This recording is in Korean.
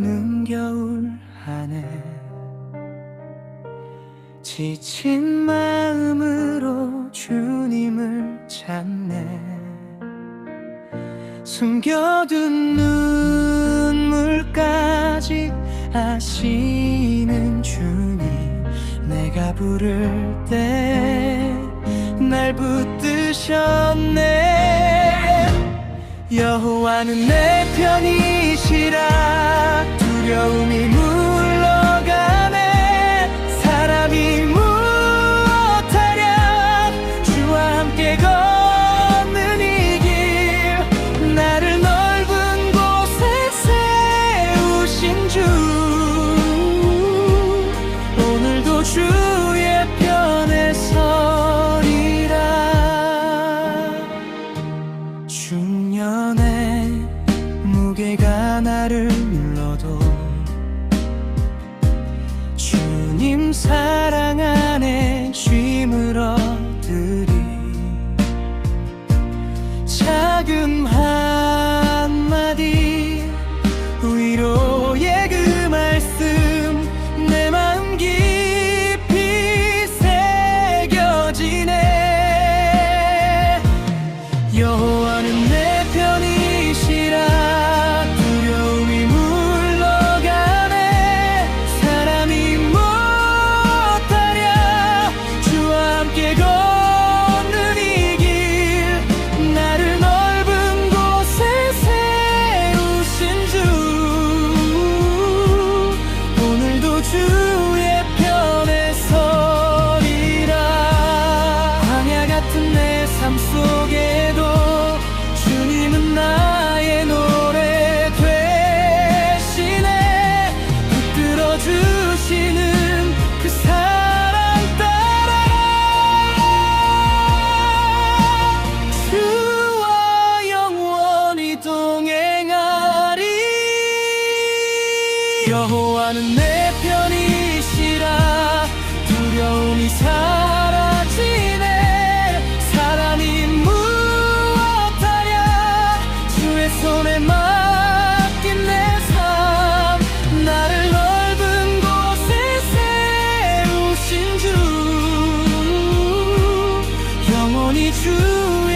머무는 겨울 하늘 지친 마음으로 주님을 찾네. 숨겨둔 눈물까지 아시는 주님 내가 부를 때 날 붙드셨네 여호와는 내 편이시라 사랑 안에 쉼을 얻으리. 작은 한마디 위로의 그 말씀 내 마음 깊이 새겨지네. 여호와는 주시는 그 사랑 따라 주와 여호와는 내 true.